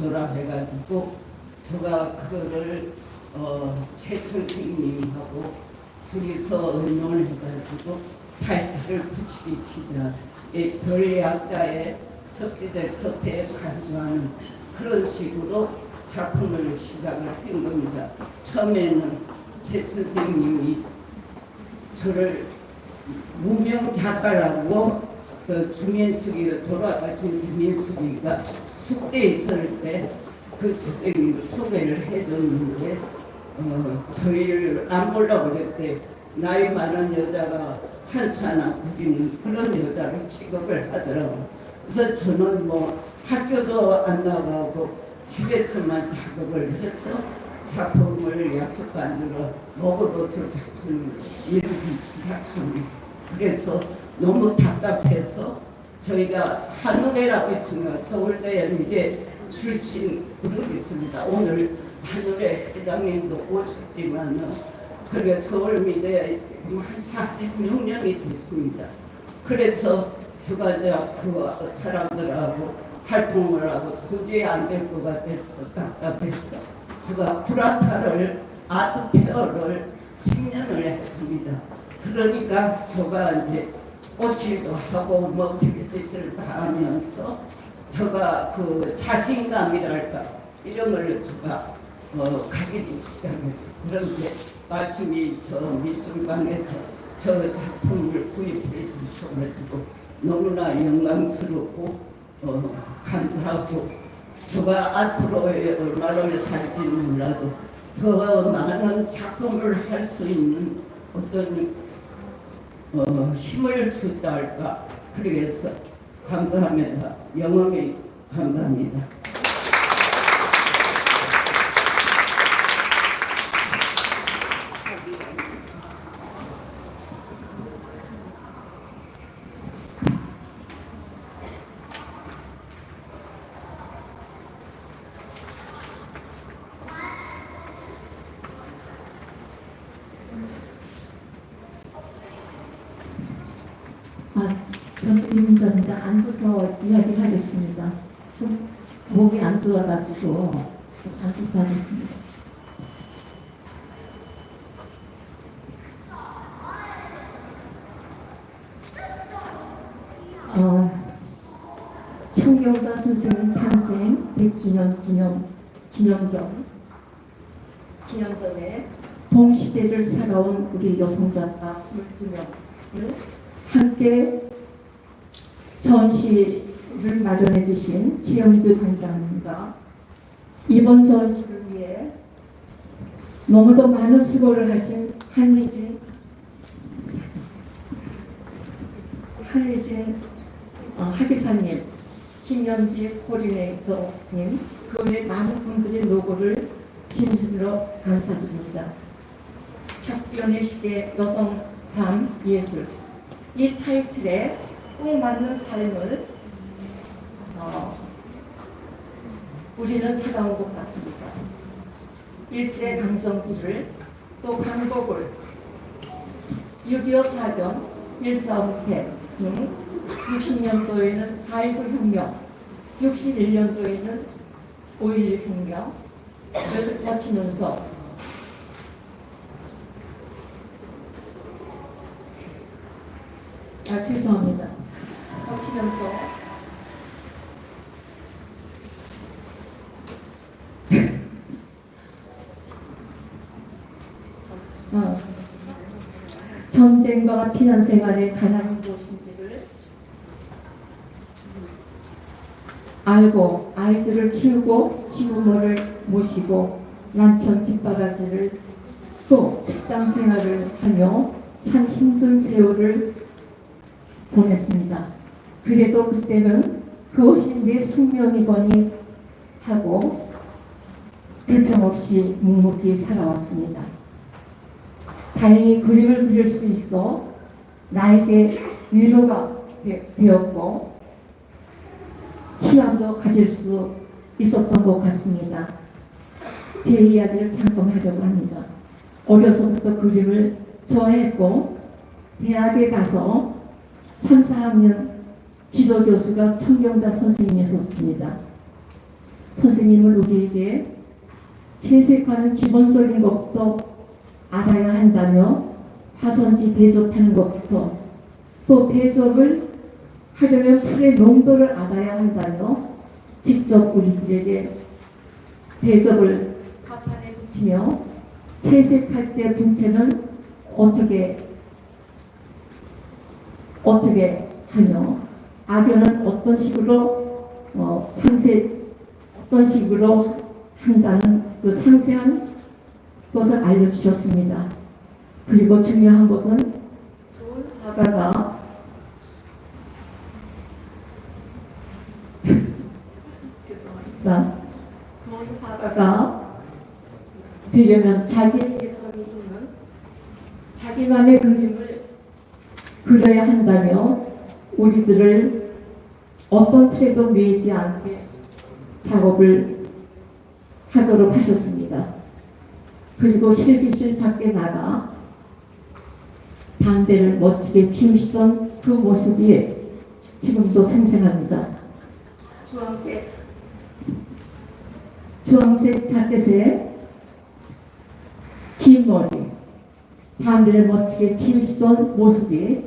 원조라 해가지고 제가 그거를 어, 최 선생님하고 둘이서 의논해가지고 타이틀을 붙이기 시작 이 전략자의 석지대 섭회에 간주하는 그런 식으로 작품을 시작을 한 겁니다. 처음에는 최 선생님이 저를 무명 작가라고 그 주민숙이 돌아가신 주민숙이가 숙대에 있을 때 그 선생님 소개를 해줬는데 어, 저희를 안 보려고 그랬대 나이 많은 여자가 산수 하나 부리는 그런 여자를 취급을 하더라고 그래서 저는 뭐 학교도 안 나가고 집에서만 작업을 해서 작품을 약속반으로 먹으로서 작품을 이루기 시작합니다. 그래서 너무 답답해서 저희가 한노래라고 있습니다. 서울대 연대 출신 그룹이 있습니다. 오늘 한노래 회장님도 오셨지만은 그게 서울미대에 지금 한 46년이 됐습니다. 그래서 제가 그 사람들하고 활동을 하고 도저히 안 될 것 같아서 답답해서 제가 구라파를 아트 페어를 10년을 했습니다. 그러니까 제가 이제 오칠도 하고 뭐 별짓을 다 하면서 제가 그 자신감이랄까 이런 걸 제가 어, 가지기 시작했어요. 그런데 마침이 저 미술관에서 저 작품을 구입해 주셔가지고 너무나 영광스럽고 어, 감사하고 제가 앞으로 얼마나 살지는 몰라도 더 많은 작품을 할 수 있는 어떤 어, 힘을 줬다 할까 그러겠어 감사합니다. 영원히 감사합니다 아, 저는 이문자입니다. 앉아서 이야기를 하겠습니다. 좀 몸이 안 좋아가지고 좀 앉아서 하겠습니다. 어, 청경자 선생님 탄생 100주년 기념, 기념전, 기념전에 동시대를 살아온 우리 여성 작가 22명을 함께 전시를 마련해 주신 최영주 관장님과 이번 전시를 위해 너무도 많은 수고를 하신 한희진 한희진 어, 하기사님 김연지 코디네이터님 그 외 많은 분들의 노고를 진심으로 감사드립니다. 혁변의 시대 여성 삶 예술 이 타이틀에 꼭 맞는 삶을 어, 우리는 살아온 것 같습니다. 일제 강점기를 또 강복을 6.25 사변, 일사후퇴 등 60년도에는 4.19 혁명, 61년도에는 5.16 혁명을 거치면서 아, 죄송합니다. 거치면서 어, 전쟁과 피난 생활의 가난이 무엇인지를 알고 아이들을 키우고 시부모를 모시고 남편 뒷바라지를 또 직장 생활을 하며 참 힘든 세월을 보냈습니다. 그래도 그때는 그것이 내 숙명이거니 하고 불평 없이 묵묵히 살아왔습니다. 다행히 그림을 그릴 수 있어 나에게 위로가 되, 되었고 희망도 가질 수 있었던 것 같습니다. 제 이야기를 잠깐 하려고 합니다. 어려서부터 그림을 좋아했고 대학에 가서 3, 4학년 지도 교수가 청경자 선생님이셨습니다. 선생님은 우리에게 채색하는 기본적인 것부터 알아야 한다며 화선지 배접하는 것부터 또 배접을 하려면 풀의 농도를 알아야 한다며 직접 우리들에게 배접을 가판에 붙이며 채색할 때 분체는 어떻게 어떻게 하며 악연은 어떤 식으로 어, 상세 어떤 식으로 한다는 그 상세한 것을 알려주셨습니다. 그리고 중요한 것은 좋은 화가가 죄송합니다. 좋은 화가가 되려면 자기의 개성이 있는 자기만의 그림을 그려야 한다며 우리들을 어떤 틀에도 매이지 않게 작업을 하도록 하셨습니다. 그리고 실기실 밖에 나가 담배를 멋지게 피우시던 그 모습이 지금도 생생합니다. 주황색 주황색 자켓에 긴 머리 담배를 멋지게 피우시던 모습이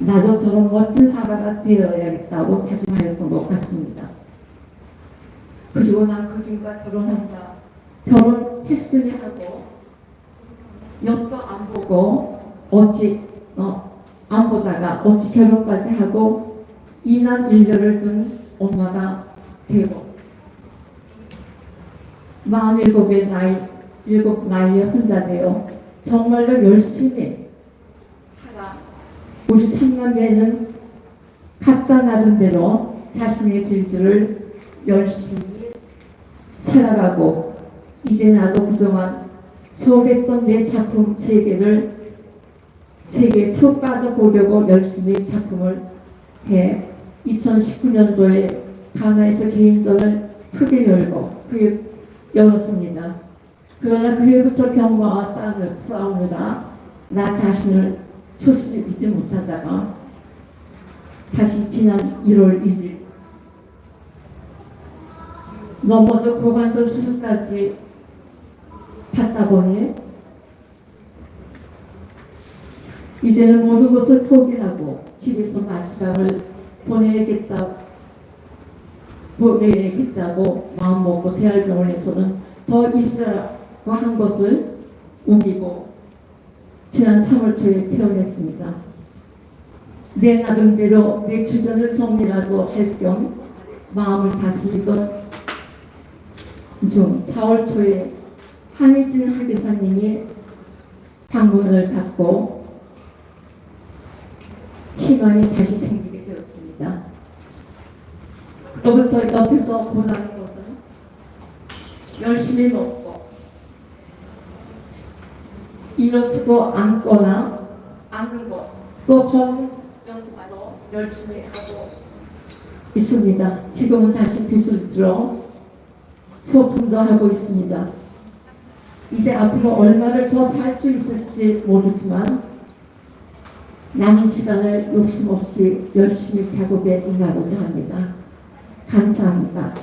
나도 저런 멋진 화가가 되어야겠다고 다짐하였던 것 같습니다. 그리고 난 그림과 결혼한다. 결혼했으니 하고 옆도 안 보고 어찌 어, 안 보다가 어찌 결혼까지 하고 이남 일녀를 둔 엄마가 되고 마흔일곱의 나이 일곱 나이에 혼자 되어 정말로 열심히 살아 우리 삼남매는 각자 나름대로 자신의 길들을 열심히 살아가고 이제 나도 그동안 소개했던 내 작품 세계를 세계에 푹 빠져보려고 열심히 작품을 해 2019년도에 가나에서 개인전을 크게 열고 그 열었습니다. 그러나 그 해부터 병마와 싸우- 싸우느라 나 자신을 스스로 믿지 못하다가 다시 지난 1월 1일. 넘어져 고관절 수술까지 받다 보니 이제는 모든 것을 포기하고 집에서 마지막을 보내야겠다 보내야겠다고 마음먹고 대학병원에서는 더 있으라고 한 것을 옮기고 지난 3월 초에 퇴원했습니다. 내 나름대로 내 주변을 정리라도 할 겸 마음을 다스리던 중 4월 초에 한희진 하교사님이 방문을 받고 희망이 다시 생기게 되었습니다. 그로부터 옆에서 보라는 것은 열심히 먹고 일어서고 앉거나 앉는 것, 또 걷는 연습도 열심히 하고 있습니다. 지금은 다시 빚을 들어 소품도 하고 있습니다. 이제 앞으로 얼마를 더 살 수 있을지 모르지만 남은 시간을 욕심 없이 열심히 작업에 임하고자 합니다. 감사합니다.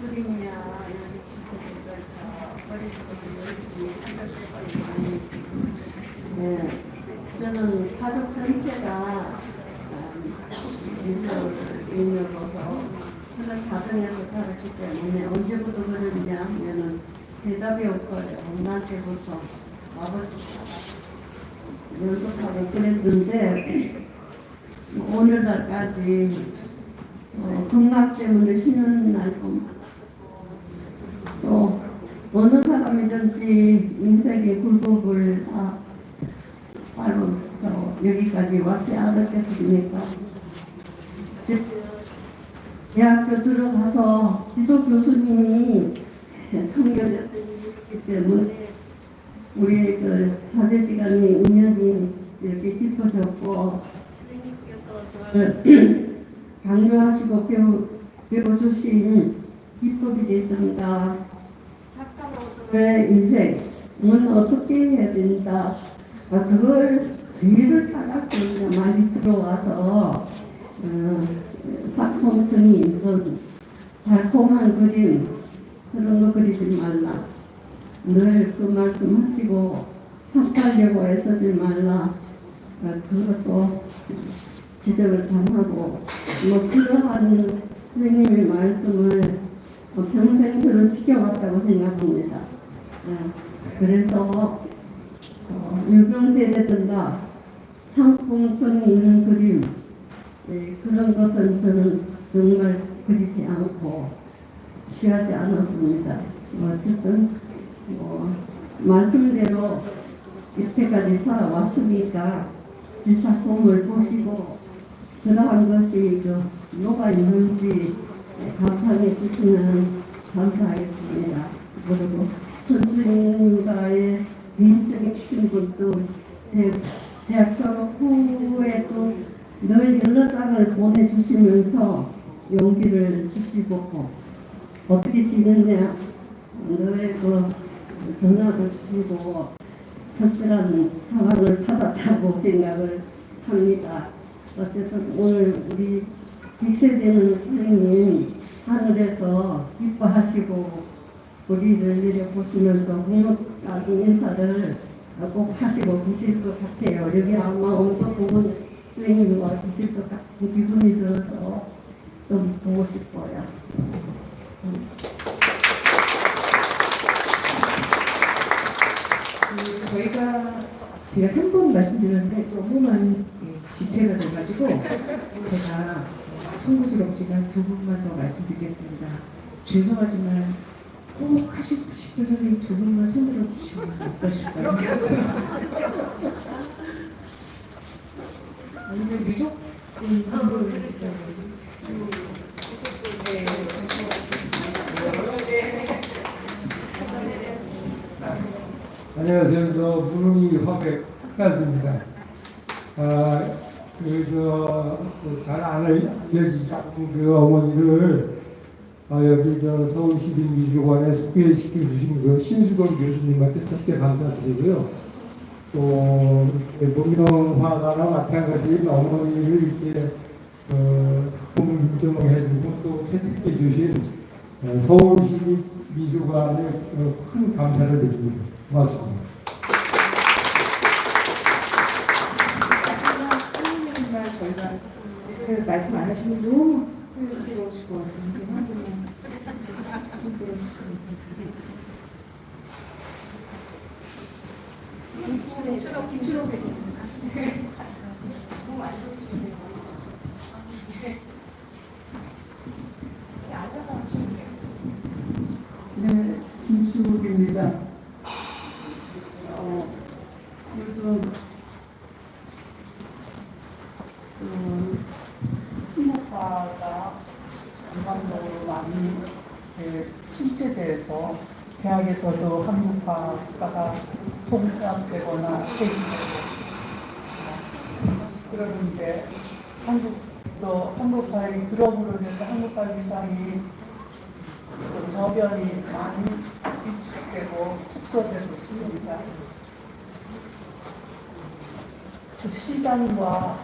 그림이야 여기 열심히 하셨을 네, 저는 가족 전체가 미술 인력으로서 그런 가정에서 살았기 때문에 언제부터 그랬냐 하면은 대답이 없어요. 엄마한테부터 아버지가 연습하고 그랬는데 오늘날까지 어, 경락 때문에 쉬는 날뿐만 또 어느 사람이든지 인생의 굴곡을 다 여기까지 왔지 않았겠습니까? 대학교 들어가서 지도 교수님이 있기 때문에 우리 그 사제지간의 인연이 이렇게 깊어졌고 강조하시고 배우, 배워주신 기법이라든가 작가로서의 인생은 어떻게 해야 된다 아, 그걸 따갖고 그냥 많이 들어와서 어, 작품성이 있던 달콤한 그림 그런 거 그리지 말라 늘 그 말씀하시고 삭하려고 애쓰지 말라 아, 그것도 지적을 당하고 뭐 그러한 선생님의 말씀을 어, 평생 저는 지켜왔다고 생각합니다. 예, 그래서 어, 유병세라든가 상품성이 있는 그림 예, 그런 것은 저는 정말 그리지 않고 취하지 않았습니다. 어쨌든 뭐 말씀대로 이때까지 살아왔으니까 제 작품을 보시고 그러한 것이 그 뭐가 있는지 감상해 주시면 감사하겠습니다. 그리고 선생님과의 개인적인 친분도 대, 대학 졸업 후에도 늘 여러 장을 보내주시면서 용기를 주시고 어떻게 지냈냐 늘그 전화도 주시고 특별한 사랑을 받았다고 생각을 합니다. 어쨌든 오늘 우리 100세 되는 선생님 하늘에서 기뻐하시고 우리를 이렇게 보시면서 국목적인 인사를 꼭 하시고 계실 것 같아요. 여기 아마 어떤 부분 선생님과 계실 것 같은 기분이 들어서 좀 보고 싶어요. 그 저희가 제가 3번 말씀드렸는데 너무 많이 예, 지체가 돼가지고 제가 송구스럽지만 두 분만 더 말씀드리겠습니다. 죄송하지만 꼭 하시고 싶은 선생님 두 분만 손들어 주시면 어떠실까요? 아니면 유족분 한 분. 네. 안녕하세요. 저 무릉이 화백 흑사드입니다. 아, 그저 잘 알려지지 않은 그 어머니를 아, 여기 저 서울시립미술관에 소개시켜 주신 그 신수건 교수님한테 첫째 감사드리고요. 또 문명화가나 마찬가지 어머니를 이렇게 어, 작품 인정을 해주고 또 채택해 주신 어, 서울시립미술관에 어, 큰 감사를 드립니다. 고맙습니다. 저희가 그 말씀 안 하시면 너무 후회스러우실 것 같은지 한 분만 손들어 주시면 김춘호 김춘호 계십니다. 네, 김수국입니다. 어, 요즘 그 신학과가 전반적으로 많이 이렇게 침체돼서 대학에서도 한국화가 통합되거나 폐지되고 그러는데 한국도 한국화의 그럼으로 인해서 한국화 위상이 또 저변이 많이 위축되고 축소되고 있습니다. 또 시장과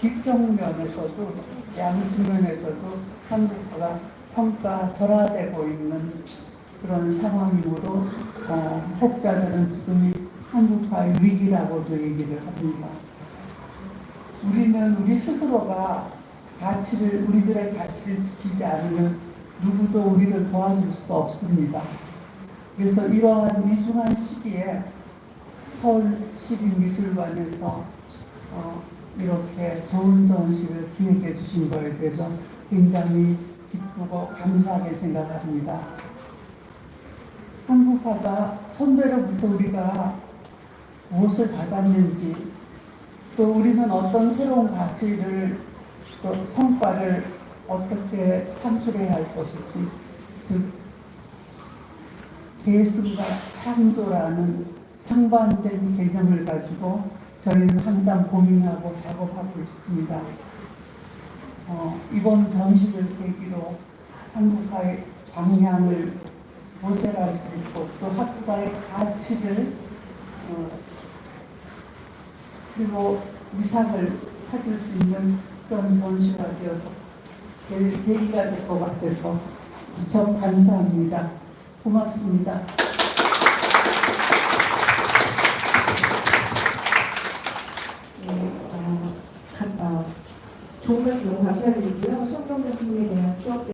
비평면에서도 양측면에서도 한국화가 평가절하되고 있는 그런 상황이므로 어, 혹자들은 지금이 한국화의 위기라고도 얘기를 합니다. 우리는 우리 스스로가 가치를 우리들의 가치를 지키지 않으면 누구도 우리를 도와줄 수 없습니다. 그래서 이러한 위중한 시기에 서울시립미술관에서 어, 이렇게 좋은 전시를 기획해 주신 거에 대해서 굉장히 기쁘고 감사하게 생각합니다. 한국화가 선대로부터 우리가 무엇을 받았는지 또 우리는 어떤 새로운 가치를 또 성과를 어떻게 창출해야 할 것인지 즉 계승과 창조라는 상반된 개념을 가지고 저희는 항상 고민하고 작업하고 있습니다. 어, 이번 전시를 계기로 한국과의 방향을 모색할 수 있고 또 학과의 가치를 어, 스스로 미상을 찾을 수 있는 그런 전시가 되어서 될 계기가 될 것 같아서 무척 감사합니다. 고맙습니다. 네, 어, 가- 어, 좋은 말씀 너무 감사드리고요. 성경 교수님에 대한 추억